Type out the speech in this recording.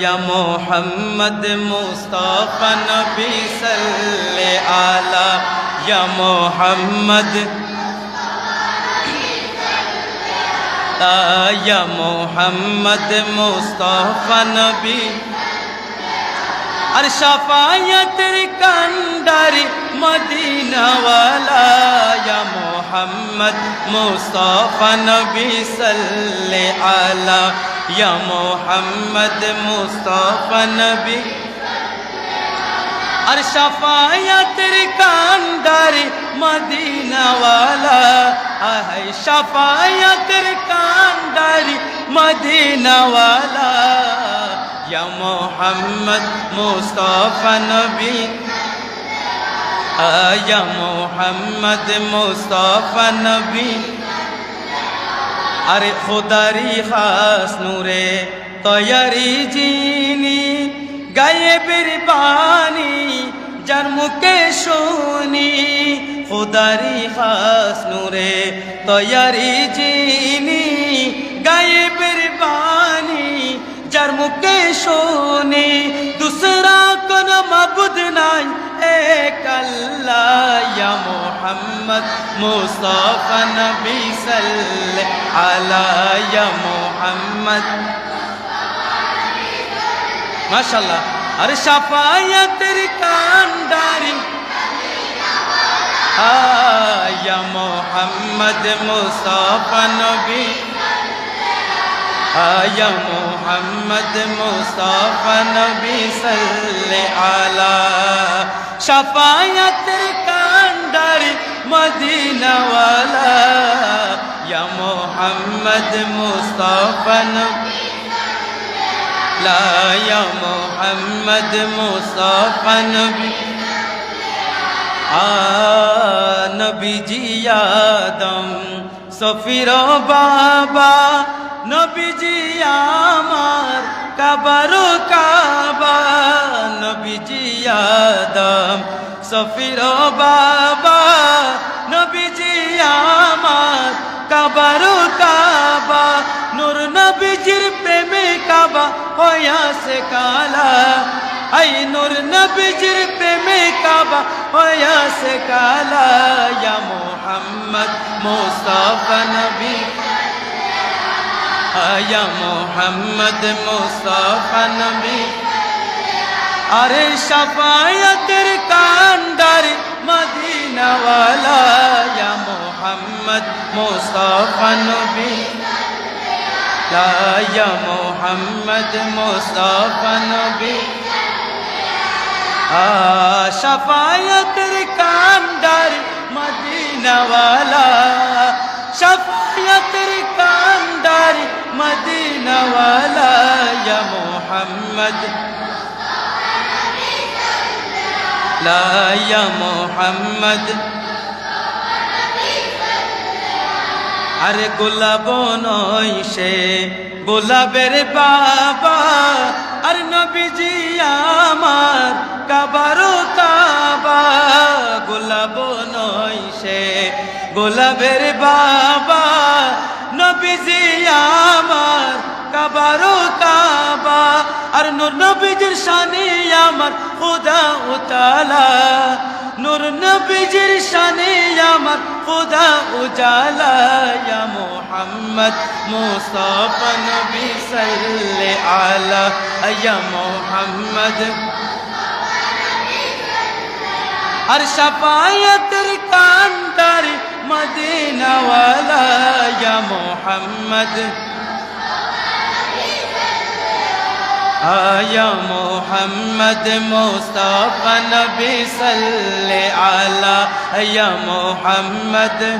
یا محمد مصطفی نبی صلی علی یا محمد یا محمد مصطفی نبی আর সাফায়াতের কান্ডারি মদিনাওয়ালা ইয়া মোহাম্মদ মুস্তাফা নবী সাল্লাল্লাহু আলা ইয়া মোহাম্মদ মুস্তাফা নবী আর সাফায়াতের কান্ডারি মদিনাওয়ালা আহাই সাফায়াতের কান্ডারি মদিনাওয়ালা ইয়া মোহাম্মদ মুস্তাফা নবী ইয়া মোহাম্মদ মুস্তাফা নবী আরে খোদারি খাস নূরে, তয়ারি জিনি গায়েবের বাণী, যার মুখে শুনি। খোদারি খাস নূরে, তয়ারি জিনি গায়েবের বাণী, যার মুখে শুনি। দুসরা কোন মাবুদ নাই। এক আল্লাহ ইয়া মোহাম্মদ মুস্তাফা নবী সাল্লে আলা ইয়া মোহাম্মদ। মাশাআল্লাহ। আর শাফায়াতের কান্ডারি। ইয়া মোহাম্মদ মুস্তাফা নবী। آیا محمد مصطفی نبی صلی علی شفاعت کاندر مدینہ والا یا محمد مصطفی نبی لا یا محمد مصطفی نبی آ نبی جی آدم سفیر بابا নবীজি আমার, কাবারো কাবা। নবীজি আদম, সফির বাবা। নবীজি আমার, কাবারো কাবা। নূর নবীজির প্রেমে কাবা হয়াছে কালা। আই নূর নবীজির প্রেমে কাবা হয়াছে কালা। ইয়া মোহাম্মদ মুস্তাফা নবী। আয়া মোহাম্মদ মুস্তাফা নবী। আরে শাফায়াতের কান্ডার মদিনাওয়ালা ইয়া মোহাম্মদ মুস্তাফা নবী। ইয়া মোহাম্মদ মুস্তাফা নবী। শাফায়াতের কান্ডার মদিনাওয়ালা কান্ডার মদিনাওয়ালা ইয়া মোহাম্মদ। লা ইয়া মোহাম্মদ। আরে গোলাপ নয় সে গোলাপের বাবা। আর নবীজি আমার কাবারো কাবা। গোলাপ নয় সে গোলাপের বাবা। নবীজি আমার কাবারো কাবা আর নূর নবীজির শানে আমার খোদা উতালা নূর নবীজির শানে আমার খোদা উজালা ইয়া মোহাম্মদ মুস্তাফা নবী সাল্লে আলা ইয়া মোহাম্মদ আর শাফায়াতের কান্ডার মদিনা ওয়ালা ইয়া মোহাম্মদ يا محمد مصطفى نبي صلى على يا محمد